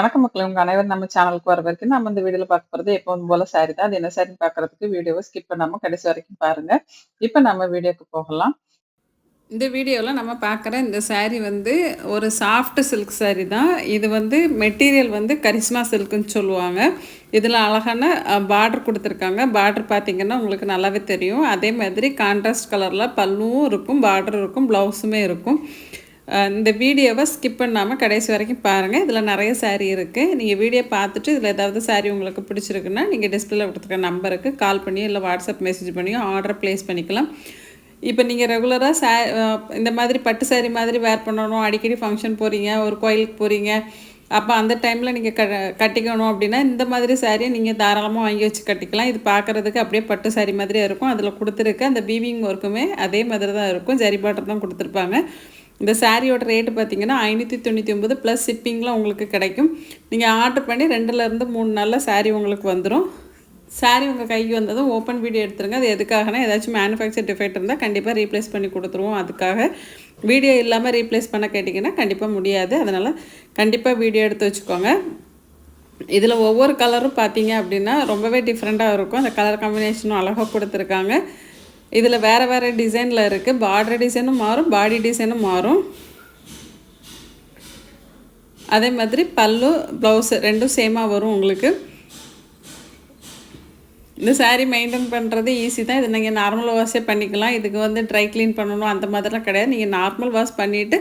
வணக்கம் மக்கள். உங்க அனைவரும் நம்ம சேனலுக்கு வர வரைக்கும் நம்ம இந்த வீடியோல பார்க்க போறது எப்பவும் போல சாரி தான். அது என்ன சாரின்னு பாக்குறதுக்கு வீடியோவை ஸ்கிப் பண்ணாம கடைசி வரைக்கும் பாருங்க. இப்போ நம்ம வீடியோக்கு போகலாம். இந்த வீடியோவில் நம்ம பார்க்குற இந்த சாரீ வந்து ஒரு சாஃப்ட் சில்க் சாரீ தான். இது வந்து மெட்டீரியல் வந்து கரிஷ்மா சில்க்குன்னு சொல்லுவாங்க. இதில் அழகான பார்டர் கொடுத்துருக்காங்க. பார்டர் பார்த்தீங்கன்னா உங்களுக்கு நல்லாவே தெரியும். அதே மாதிரி கான்ட்ராஸ்ட் கலரில் பல்லுவும் இருக்கும் பார்டர் இருக்கும் ப்ளவுஸுமே இருக்கும். இந்த வீடியோவை ஸ்கிப் பண்ணாமல் கடைசி வரைக்கும் பாருங்கள் இதில் நிறைய saree இருக்குது நீங்கள் வீடியோ பார்த்துட்டு இதில் ஏதாவது saree உங்களுக்கு பிடிச்சிருக்குன்னா நீங்கள் டிஸ்பிளேல கொடுத்துருக்க நம்பருக்கு கால் பண்ணியோ இல்லை வாட்ஸ்அப் மெசேஜ் பண்ணியோ ஆர்டர் ப்ளேஸ் பண்ணிக்கலாம். இப்போ நீங்கள் ரெகுலராக சே இந்த மாதிரி பட்டு saree மாதிரி வேர் பண்ணணும். அடிக்கடி ஃபங்க்ஷன் போகிறீங்க ஒரு கோயிலுக்கு போகிறீங்க அப்போ அந்த டைமில் நீங்கள் க கட்டிக்கணும் அப்படின்னா இந்த மாதிரி சாரியை நீங்கள் தாராளமாக வாங்கி வச்சு கட்டிக்கலாம். இது பார்க்குறதுக்கு அப்படியே பட்டு சாரி மாதிரியே இருக்கும். அதில் கொடுத்துருக்க அந்த வீவிங் ஒர்க்குமே அதே மாதிரி தான் இருக்கும். ஜரி பாட்டர் தான் கொடுத்துருப்பாங்க. இந்த சாரியோட ரேட்டு பார்த்தீங்கன்னா ஐநூற்றி தொண்ணூற்றி ஒம்பது ப்ளஸ் ஷிப்பிங்கில் உங்களுக்கு கிடைக்கும். நீங்கள் ஆர்டர் பண்ணி ரெண்டுலேருந்து மூணு நாளில் saree உங்களுக்கு வந்துடும் saree உங்கள் கைக்கு வந்ததும் ஓப்பன் வீடியோ எடுத்துருங்க. அது எதுக்காகனா ஏதாச்சும் மேனுஃபேக்சர் டிஃபெக்ட் இருந்தால் கண்டிப்பாக ரீப்ளேஸ் பண்ணி கொடுத்துருவோம் அதுக்காக. வீடியோ இல்லாமல் ரீப்ளேஸ் பண்ண கேட்டிங்கன்னா கண்டிப்பாக முடியாது. அதனால் கண்டிப்பாக வீடியோ எடுத்து வச்சுக்கோங்க. இதில் ஒவ்வொரு கலரும் பார்த்தீங்க அப்படின்னா ரொம்பவே டிஃப்ரெண்ட்டாக இருக்கும். அந்த கலர் காம்பினேஷனும் அழகாக கொடுத்துருக்காங்க. இதில் வேறு வேறு டிசைனில் இருக்குது பார்டர் டிசைனும் மாறும் பாடி டிசைனும் மாறும். அதே மாதிரி பல்லு ப்ளவுஸு ரெண்டும் சேமாக வரும் உங்களுக்கு. இந்த saree மெயின்டைன் பண்ணுறது ஈஸி தான். இது நீங்கள் நார்மல் வாஷே பண்ணிக்கலாம். இதுக்கு வந்து ட்ரை க்ளீன் பண்ணணும். அந்த மாதிரிலாம் கிடையாது. நீங்கள் நார்மல் வாஷ் பண்ணிவிட்டு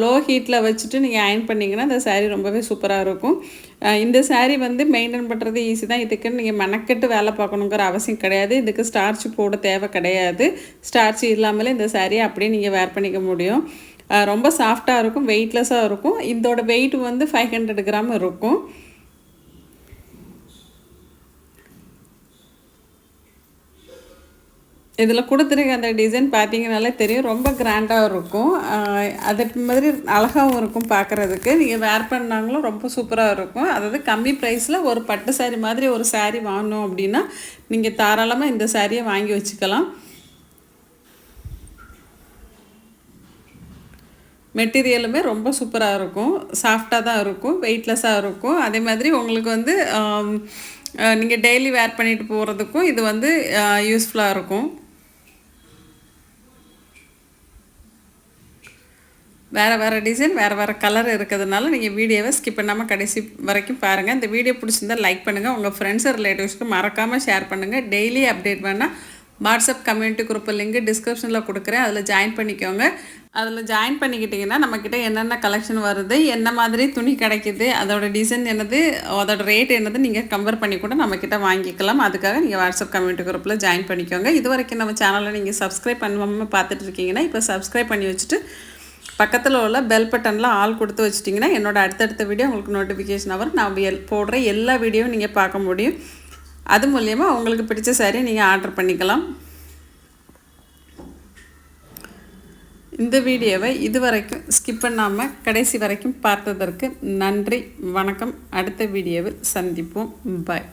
லோ ஹீட்டில் வச்சுட்டு நீங்கள் அயன் பண்ணிங்கன்னா அந்த சாரீ ரொம்பவே சூப்பராக இருக்கும். இந்த சாரீ வந்து மெயின்டைன் பண்ணுறது ஈஸி தான். இதுக்குன்னு நீங்கள் மெனக்கெட்டு வேலை பார்க்கணுங்கிற அவசியம் கிடையாது. இதுக்கு ஸ்டார்ச் போட தேவை கிடையாது. ஸ்டார்ச் இல்லாமலே இந்த சாரியை அப்படியே நீங்கள் வேர் பண்ணிக்க முடியும். ரொம்ப சாஃப்டாக இருக்கும். வெயிட்லெஸ்ஸாக இருக்கும். இதோட வெயிட் வந்து ஃபைவ் ஹண்ட்ரட் கிராம் இருக்கும். இதில் கொடுத்துருக்க அந்த டிசைன் பார்த்தீங்கனாலே தெரியும். ரொம்ப கிராண்டாக இருக்கும். அது மாதிரி அழகாகவும் இருக்கும் பார்க்குறதுக்கு. நீங்கள் வேர் பண்ணாங்களும் ரொம்ப சூப்பராக இருக்கும். அதாவது கம்மி ப்ரைஸில் ஒரு பட்டு saree மாதிரி ஒரு saree வாங்கணும் அப்படின்னா நீங்கள் தாராளமாக இந்த சாரியை வாங்கி வச்சுக்கலாம். மெட்டீரியலுமே ரொம்ப சூப்பராக இருக்கும். சாஃப்டாக தான் இருக்கும். வெயிட்லெஸ்ஸாக இருக்கும். அதே மாதிரி உங்களுக்கு வந்து நீங்கள் டெய்லி வேர் பண்ணிட்டு போகிறதுக்கும் இது வந்து யூஸ்ஃபுல்லாக இருக்கும். வேறு வேறு டிசைன் வேறு வேறு கலர் இருக்கிறதுனால நீங்கள் வீடியோவை ஸ்கிப் பண்ணாமல் கடைசி வரைக்கும் பாருங்கள் இந்த வீடியோ பிடிச்சிருந்தா லைக் பண்ணுங்கள் உங்கள் ஃப்ரெண்ட்ஸ் ரிலேட்டிவ்ஸ்க்கு மறக்காமல் ஷேர் பண்ணுங்கள் டெய்லி அப்டேட் வேணால் வாட்ஸ்அப் கம்யூனிட்டி குரூப் லிங்க் டிஸ்கிரிப்ஷனில் கொடுக்குறேன். அதில் ஜாயின் பண்ணிக்கோங்க. அதில் ஜாயின் பண்ணிக்கிட்டிங்கன்னா நம்மக்கிட்ட என்னென்ன கலெக்ஷன் வருது என்ன மாதிரி துணி கிடைக்குது அதோட டிசைன் என்னது அதோட ரேட் என்னது நீங்கள் கம்பேர் பண்ணி கூட நம்மக்கிட்ட வாங்கிக்கலாம். அதுக்காக நீங்கள் வாட்ஸ்அப் கம்யூனிட்டி குரூப்பில் ஜாயின் பண்ணிக்கோங்க. இது வரைக்கும் நம்ம சேனலை நீங்கள் சப்ஸ்கிரைப் பண்ணாமல் பார்த்துட்டு இருக்கீங்கன்னா இப்போ சப்ஸ்கிரைப் பண்ணி வச்சுட்டு பக்கத்தில் உள்ள பெல் பட்டனில் ஆள் கொடுத்து வச்சிட்டிங்கன்னா என்னோட அடுத்தடுத்த வீடியோ உங்களுக்கு நோட்டிஃபிகேஷன் வரும் நான் எல் போடுற எல்லா வீடியோவும் நீங்கள் பார்க்க முடியும். அது மூலயமா உங்களுக்கு பிடிச்ச சாரியை நீங்கள் ஆர்டர் பண்ணிக்கலாம். இந்த வீடியோவை இது வரைக்கும் ஸ்கிப் பண்ணாமல் கடைசி வரைக்கும் பார்த்ததற்கு நன்றி வணக்கம். அடுத்த வீடியோவில் சந்திப்போம். பாய்